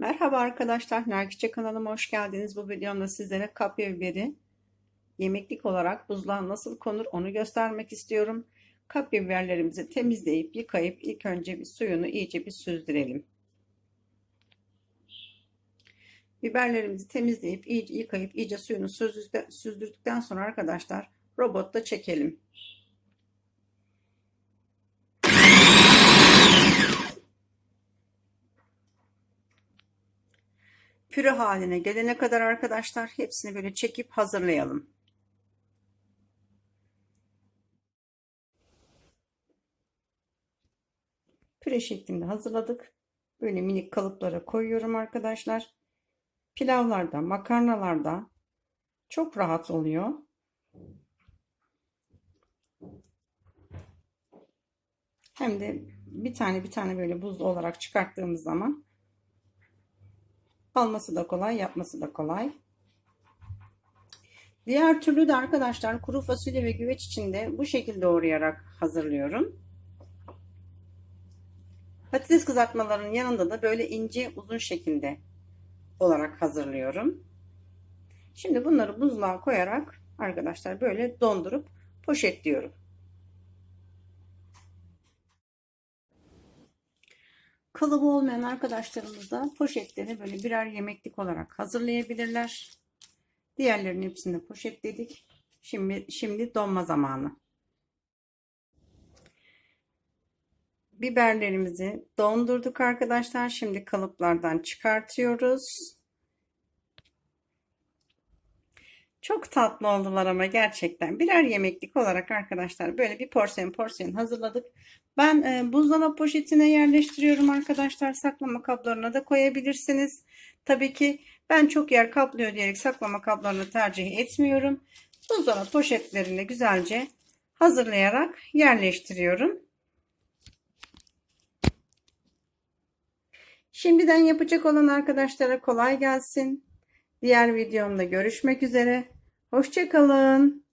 Merhaba arkadaşlar, Nergisçe kanalıma hoş geldiniz. Bu videomda sizlere kapya biberi yemeklik olarak buzluğa nasıl konur onu göstermek istiyorum. Kapya biberlerimizi temizleyip yıkayıp ilk önce bir suyunu iyice bir süzdürelim. Biberlerimizi temizleyip iyice yıkayıp iyice suyunu süzdürdükten sonra arkadaşlar robotta çekelim. Püre haline gelene kadar arkadaşlar hepsini böyle çekip hazırlayalım. Püre şeklinde hazırladık. Böyle minik kalıplara koyuyorum arkadaşlar. Pilavlarda, makarnalarda çok rahat oluyor. Hem de bir tane bir tane böyle buz olarak çıkarttığımız zaman Alması da kolay, yapması da kolay. Diğer türlü de arkadaşlar kuru fasulye ve güveç için de bu şekilde doğrayarak hazırlıyorum. Patates kızartmalarının yanında da böyle ince uzun şekilde olarak hazırlıyorum. Şimdi bunları buzluğa koyarak arkadaşlar böyle dondurup poşetliyorum. Kalıbı olmayan arkadaşlarımız da poşetleri böyle birer yemeklik olarak hazırlayabilirler. Diğerlerinin hepsini poşetledik. Şimdi, şimdi donma zamanı. Biberlerimizi dondurduk arkadaşlar. Şimdi kalıplardan çıkartıyoruz. Çok tatlı oldular ama gerçekten. Birer yemeklik olarak arkadaşlar böyle bir porsiyon porsiyon hazırladık. Ben e, buzdolabı poşetine yerleştiriyorum arkadaşlar. Saklama kaplarına da koyabilirsiniz. Tabii ki ben çok yer kaplıyor diyerek saklama kaplarını tercih etmiyorum. Buzdolabı poşetlerine güzelce hazırlayarak yerleştiriyorum. Şimdiden yapacak olan arkadaşlara kolay gelsin. Diğer videomda görüşmek üzere. Hoşçakalın.